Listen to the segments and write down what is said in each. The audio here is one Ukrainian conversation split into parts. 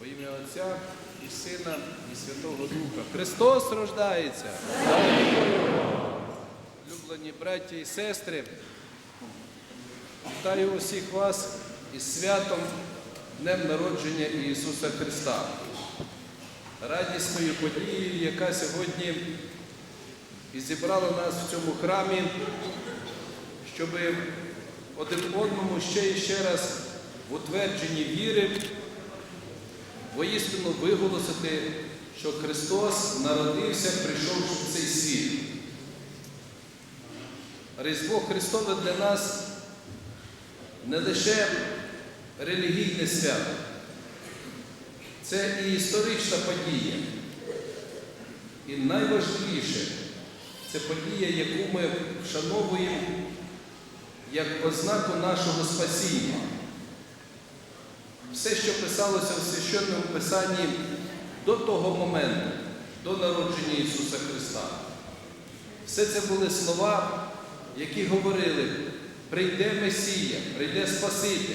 Во ім'я Отця і Сина, і Святого Духа. Христос рождається. Люблені браті і сестри, вітаю усіх вас із святом Днем народження Ісуса Христа. Радісною подією, яка сьогодні і зібрала нас в цьому храмі, щоб один одному ще і ще раз в утвердженні віри воістину виголосити, що Христос народився, прийшовши в цей світ. Різдво Христове для нас не лише релігійне свято, це і історична подія. І найважливіше це подія, яку ми вшановуємо як ознаку нашого спасіння. Все, що писалося в священному Писанні до того моменту, до народження Ісуса Христа. Все це були слова, які говорили, прийде Месія, прийде Спаситель.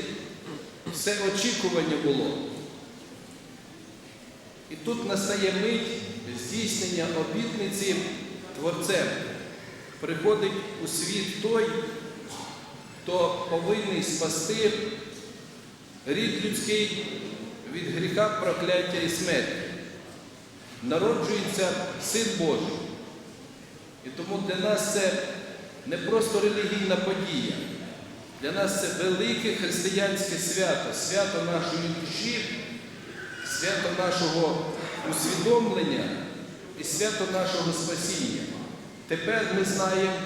Все очікування було. І тут настає мить здійснення обітниці Творцем. Приходить у світ той, хто повинен спасти рід людський від гріха, прокляття і смерті. Народжується Син Божий. І тому для нас це не просто релігійна подія, для нас це велике християнське свято, свято нашої душі, свято нашого усвідомлення і свято нашого спасіння. Тепер ми знаємо,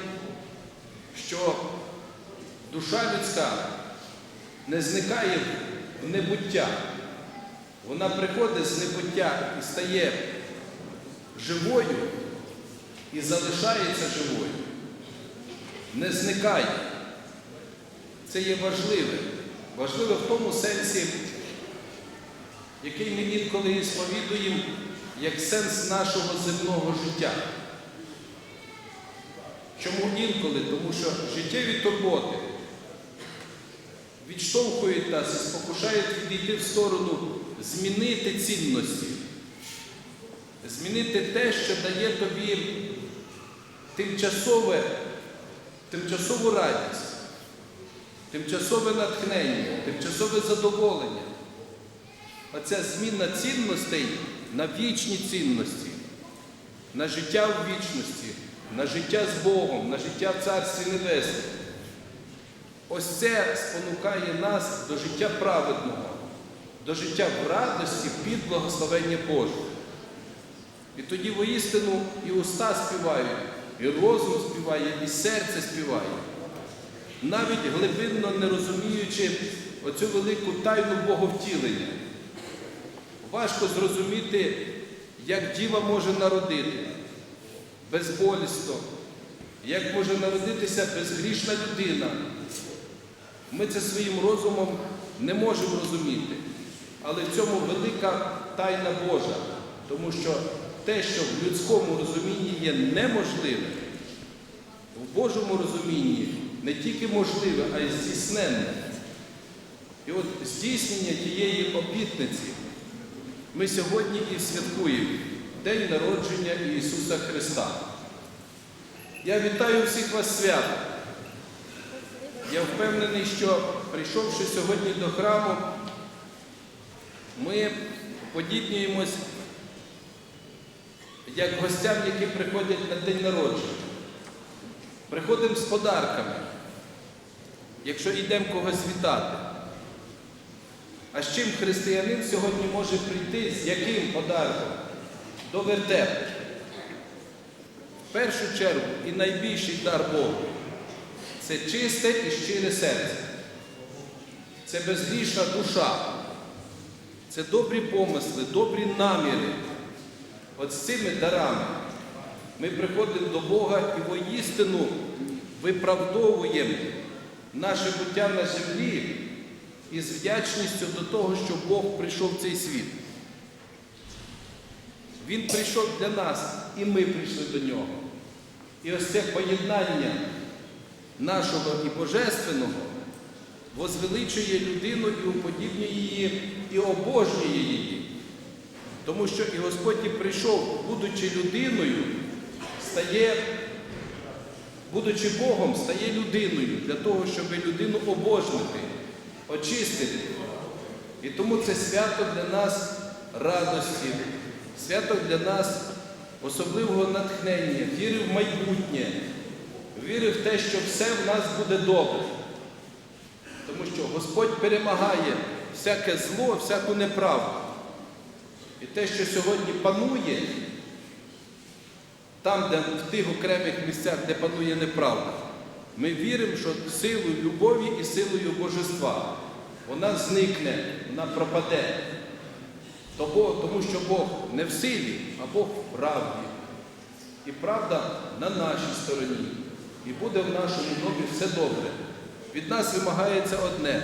що душа людська не зникає в небуття. Вона приходить з небуття і стає живою і залишається живою. Не зникає. Це є важливе. Важливе в тому сенсі, який ми інколи і сповідуємо як сенс нашого земного життя. Чому інколи? Тому що життєві турботи відштовхують нас і спокушають відійти в сторону, змінити цінності, змінити те, що дає тобі тимчасове, тимчасову радість, тимчасове натхнення, тимчасове задоволення. Оця зміна цінностей на вічні цінності, на життя в вічності, на життя з Богом, на життя в Царстві Небесному. Ось це спонукає нас до життя праведного, до життя в радості під благословення Боже. І тоді воістину і уста співають, і розум співає, і серце співає, навіть глибинно не розуміючи оцю велику тайну Боговтілення. Важко зрозуміти, як діва може народити безболісно, як може народитися безгрішна людина. Ми це своїм розумом не можемо розуміти. Але в цьому велика тайна Божа, тому що те, що в людському розумінні є неможливе, в Божому розумінні не тільки можливе, а й здійсненне. І от здійснення тієї обітниці ми сьогодні і святкуємо День народження Ісуса Христа. Я вітаю всіх вас свято. Я впевнений, що прийшовши сьогодні до храму, ми подібнюємось як гостям, які приходять на день народження. Приходимо з подарками, якщо йдемо когось вітати. А з чим християнин сьогодні може прийти, з яким подарком? До вертепу. В першу чергу і найбільший дар Богу це чисте і щире серце. Це безгрішна душа. Це добрі помисли, добрі наміри. От з цими дарами ми приходимо до Бога і воістину виправдовуємо наше буття на землі із вдячністю до того, що Бог прийшов в цей світ. Він прийшов для нас, і ми прийшли до нього. І ось це поєднання нашого і божественного возвеличує людину і уподібнює її, і обожнює її. Тому що і Господь прийшов, будучи людиною, стає, будучи Богом, стає людиною для того, щоб людину обожнити, очистити. І тому це свято для нас радості, свято для нас особливого натхнення, віри в майбутнє, віри в те, що все в нас буде добре. Тому що Господь перемагає всяке зло, всяку неправду. І те, що сьогодні панує, там, де в тих окремих місцях, де панує неправда, ми віримо, що силою любові і силою божества вона зникне, вона пропаде. Тому що Бог не в силі, а Бог в правді. І правда на нашій стороні. І буде в нашому домі все добре. Від нас вимагається одне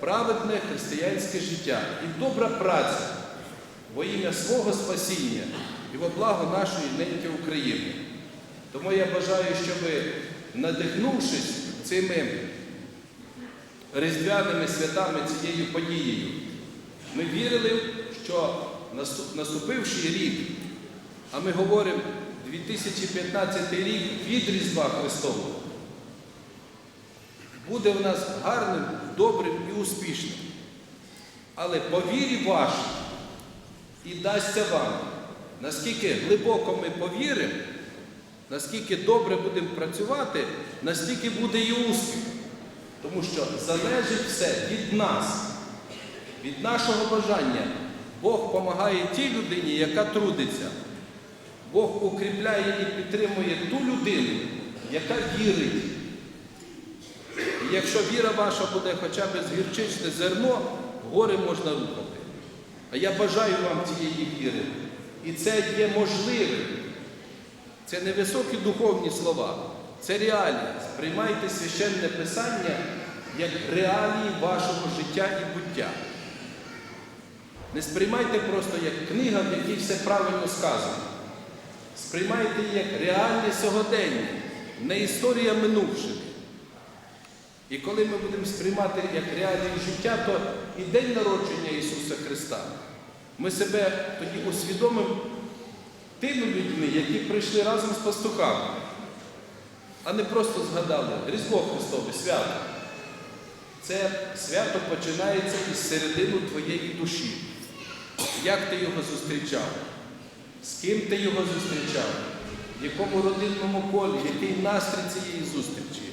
праведне християнське життя і добра праця во ім'я свого спасіння і во благо нашої неньки України. Тому я бажаю, щоб надихнувшись цими різдвяними святами цією подією, ми вірили, що наступ- наступивший рік, а ми говоримо 2015 рік від Різдва Христового, буде в нас гарним, добрим і успішним. Але по вірі вашій і дасться вам, наскільки глибоко ми повіримо, наскільки добре будемо працювати, настільки буде і успіх. Тому що залежить все від нас, від нашого бажання. Бог допомагає тій людині, яка трудиться. Бог укріпляє і підтримує ту людину, яка вірить. І якщо віра ваша буде хоча б з гірчичне зерно, гори можна рухати. А я бажаю вам цієї віри. І це є можливим. Це не високі духовні слова, це реалія. Сприймайте священне писання як реалії вашого життя і буття. Не сприймайте просто як книга, в якій все правильно сказано. Сприймайте її як реальне сьогодення, не історія минувших. І коли ми будемо сприймати як реалії життя, то і день народження Ісуса Христа, ми себе тоді усвідомимо тими людьми, які прийшли разом з пастухами, а не просто згадали Різдво Христове, свято. Це свято починається із середини твоєї душі. Як ти його зустрічав? З ким ти його зустрічав? В якому родинному колі, який настрій цієї зустрічі?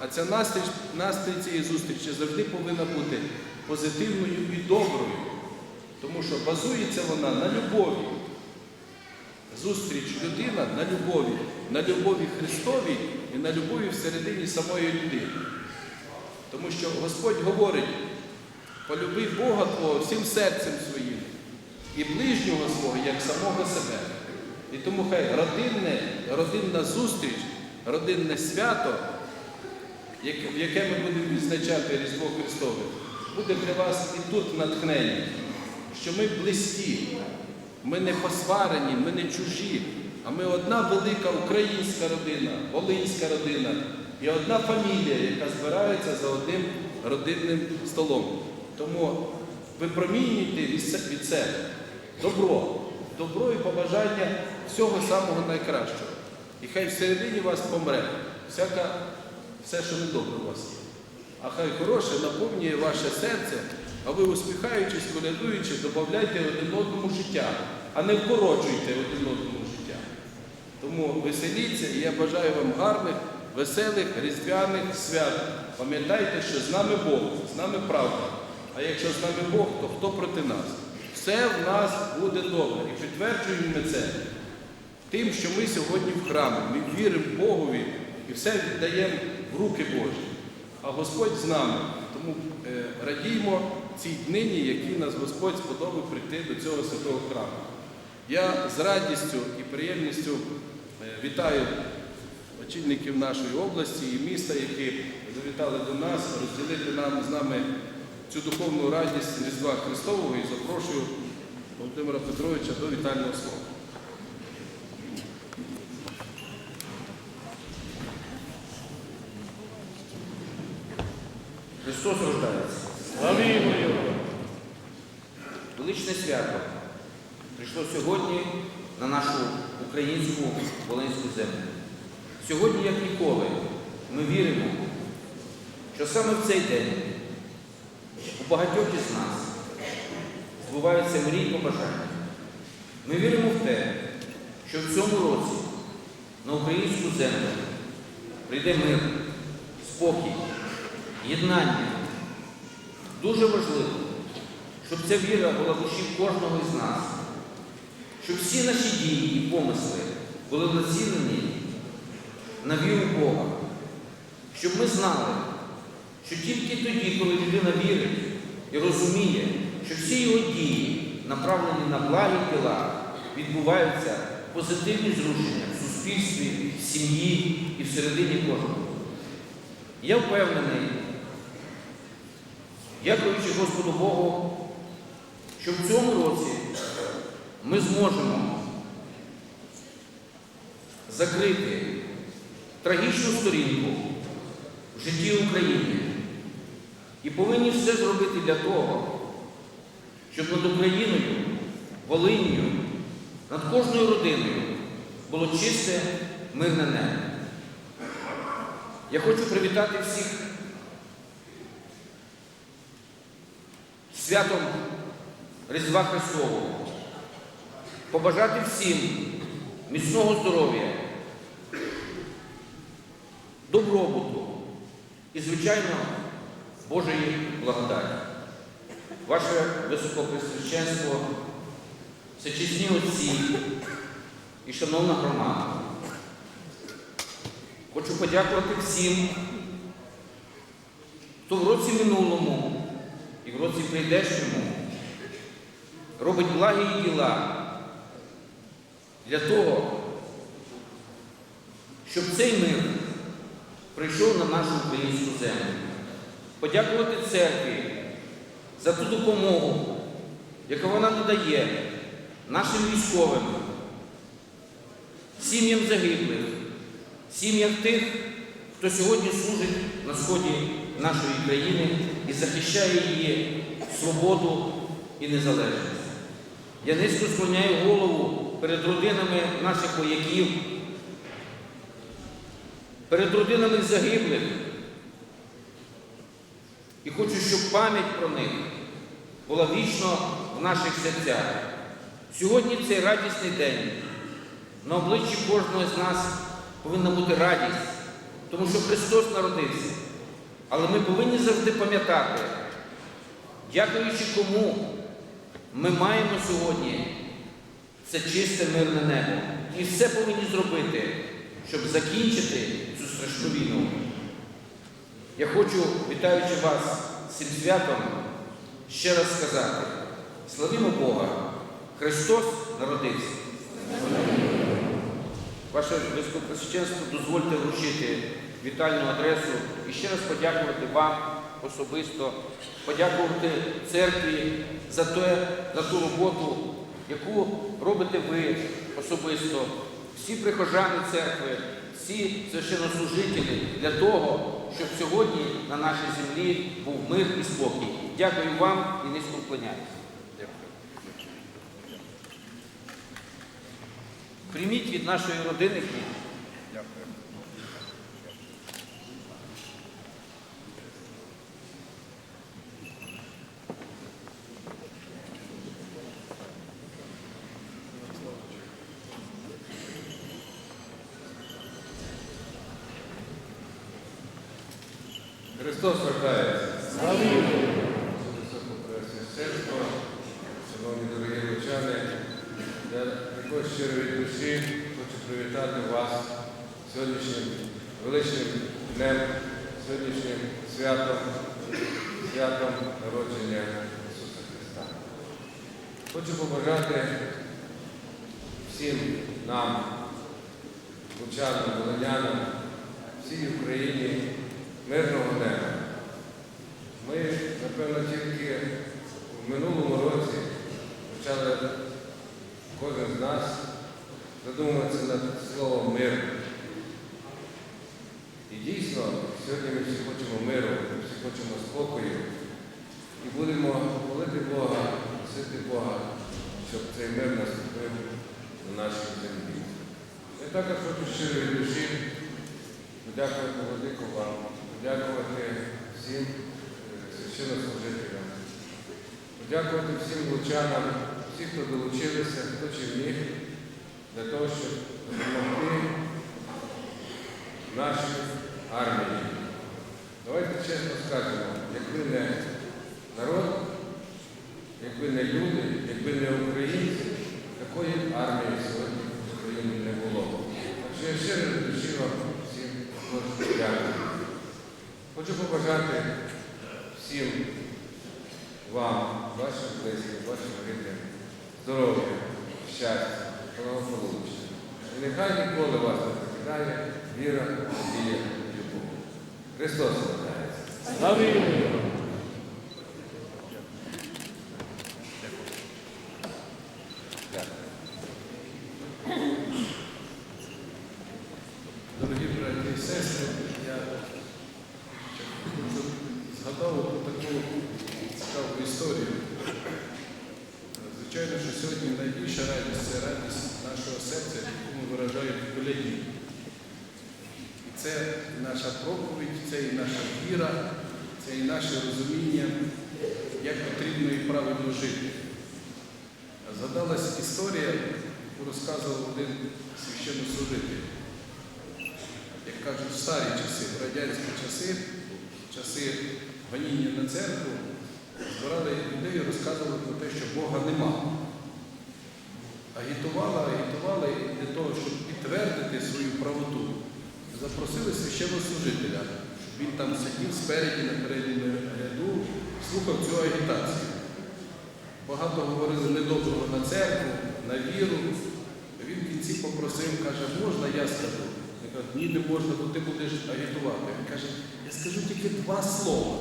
А ця настрій, настрій цієї зустрічі завжди повинна бути позитивною і доброю, тому що базується вона на любові. Зустріч людина на любові, на любові Христовій і на любові всередині самої людини. Тому що Господь говорить, полюби Бога Твого всім серцем своїм і ближнього свого, як самого себе. І тому хай родинне, родинна зустріч, родинне свято, в яке ми будемо відзначати Різдво Христове, буде для вас і тут натхнення, що ми близькі, ми не посварені, ми не чужі, а ми одна велика українська родина, волинська родина і одна фамілія, яка збирається за одним родинним столом. Тому випромінюйте від себе добро, добро і побажання всього самого найкращого. І хай всередині вас помре всяка, все, що недобре у вас є. А хай хороше наповнює ваше серце, а ви усміхаючись, колядуючи, додавайте один одному життя, а не вкорочуйте один одному життя. Тому веселіться і я бажаю вам гарних, веселих, різдвяних свят. Пам'ятайте, що з нами Бог, з нами правда. А якщо з нами Бог, то хто проти нас? Все в нас буде добре. І підтверджуємо ми це тим, що ми сьогодні в храмі. Ми віримо Богові і все віддаємо в руки Божі. А Господь з нами. Тому е, радіймо цій днині, які нас Господь сподобав прийти до цього святого храму. Я з радістю і приємністю е, вітаю очільників нашої області і міста, які завітали до нас, розділити нам з нами цю духовну радість Різдва Христового і запрошую Володимира Петровича до вітального слова. Христос рождається. Славімо Його! Величне свято. прийшло сьогодні на нашу українську Волинську землю. Сьогодні, як ніколи, ми віримо, що саме в цей день у багатьох із нас збуваються мрії і побажання. Ми віримо в те, що в цьому році на українську землю прийде мир, спокій, єднання. Дуже важливо, щоб ця віра була в душі кожного із нас, щоб всі наші дії і помисли були націлені на віру Бога, щоб ми знали, що тільки тоді, коли людина вірить і розуміє, що всі його дії, направлені на благі діла, відбуваються позитивні зрушення в суспільстві, в сім'ї і всередині кожного. Я впевнений, дякуючи Господу Богу, що в цьому році ми зможемо закрити трагічну сторінку в житті України і повинні все зробити для того, щоб над Україною, Волинію, над кожною родиною було чисте, мирне небо. Я хочу привітати всіх святом Різдва Христового, побажати всім міцного здоров'я, добробуту і, звичайно, Божої благодаті. Ваше Високопресвященство, всечесні отці і шановна громада. Хочу подякувати всім, хто в році минулому і в році прийдешньому робить благі діла для того, щоб цей мир прийшов на нашу українську землю. Подякувати церкві за ту допомогу, яку вона надає нашим військовим, сім'ям загиблих, сім'ям тих, хто сьогодні служить на сході нашої країни і захищає її свободу і незалежність. Я низько склоняю голову перед родинами наших вояків, перед родинами загиблих. І хочу, щоб пам'ять про них була вічно в наших серцях. Сьогодні цей радісний день. На обличчі кожного з нас повинна бути радість, тому що Христос народився. Але ми повинні завжди пам'ятати, дякуючи кому ми маємо сьогодні це чисте мирне небо. І все повинні зробити, щоб закінчити цю страшну війну. Я хочу, вітаючи вас цим святом, ще раз сказати: славімо Бога! Христос народився! Ваше Високопресвященство, дозвольте вручити вітальну адресу і ще раз подякувати вам особисто, подякувати церкві за, те, за ту роботу, яку робите ви особисто, всі прихожани церкви, всі священнослужителі для того, щоб сьогодні на нашій землі був мир і спокій. Дякую вам і низько вклоняюся. Прийміть від нашої родини хліб. Христос вертається. Високопресвященство, шановні дорогі лучани, я також щиро від душі хочу привітати вас сьогоднішнім величним днем, сьогоднішнім святом, святом народження Ісуса Христа. Хочу побажати всім нам, лучанам, волинянам, всій Україні мирного неба. Ми, напевно, тільки в минулому році почали кожен з нас задумуватися над словом мир. І дійсно, сьогодні ми всі хочемо миру, ми всі хочемо спокою і будемо молити Бога, просити Бога, щоб цей мир наступив на нашій землі. Я також хочу щиро від душі подякувати Владику вам, подякувати всім е, священнослужителям, подякувати всім лучанам, всім, хто долучилися, хто чи міг, для того, щоб допомогти нашій армії. Давайте чесно скажемо, якби не народ, якби не люди, якби не українці, такої армії сьогодні в Україні не було. Так що я щиро душі вам всім також дякую. Хочу побажати всім вам, вашим близьким, вашим рідним, здоров'я, щастя, благополуччя. І нехай ніколи вас не покидає віра, надія. Христос рождається браті і сестри, я згадав одну таку цікаву історію. Звичайно, що сьогодні найбільша радість це радість нашого серця, яку ми виражаємо в коляді. І це наша проповідь, це і наша віра, це і наше розуміння, як потрібно і правильно жити. Згадалась історія, яку розказував один священнослужитель кажуть, в старі часи, в радянські часи, часи гоніння на церкву, збирали людей і розказували про те, що Бога нема. Агітували, агітували для того, щоб підтвердити свою правоту. Запросили священнослужителя, щоб він там сидів спереді на передньому ряду, слухав цю агітацію. Багато говорили недоброго на церкву, на віру. Він в кінці попросив, каже, можна я скажу? Він каже, ні, не можна, бо ти будеш агітувати. Він каже, я скажу тільки два слова.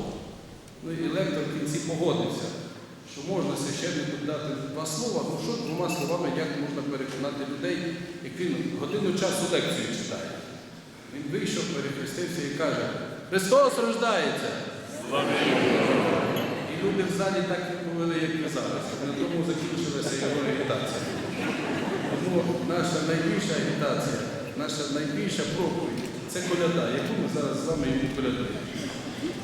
Ну і лектор в кінці погодився, що можна священнику дати два слова, ну що двома словами, як можна переконати людей, як він годину часу лекцію читає. Він вийшов, перехрестився і каже, Христос рождається! Слава І люди в залі так і повели, як і зараз. На тому закінчилася його агітація. Тому наша найбільша агітація, наша найбільша проповідь це коляда, яку ми зараз з вами йому колядуємо.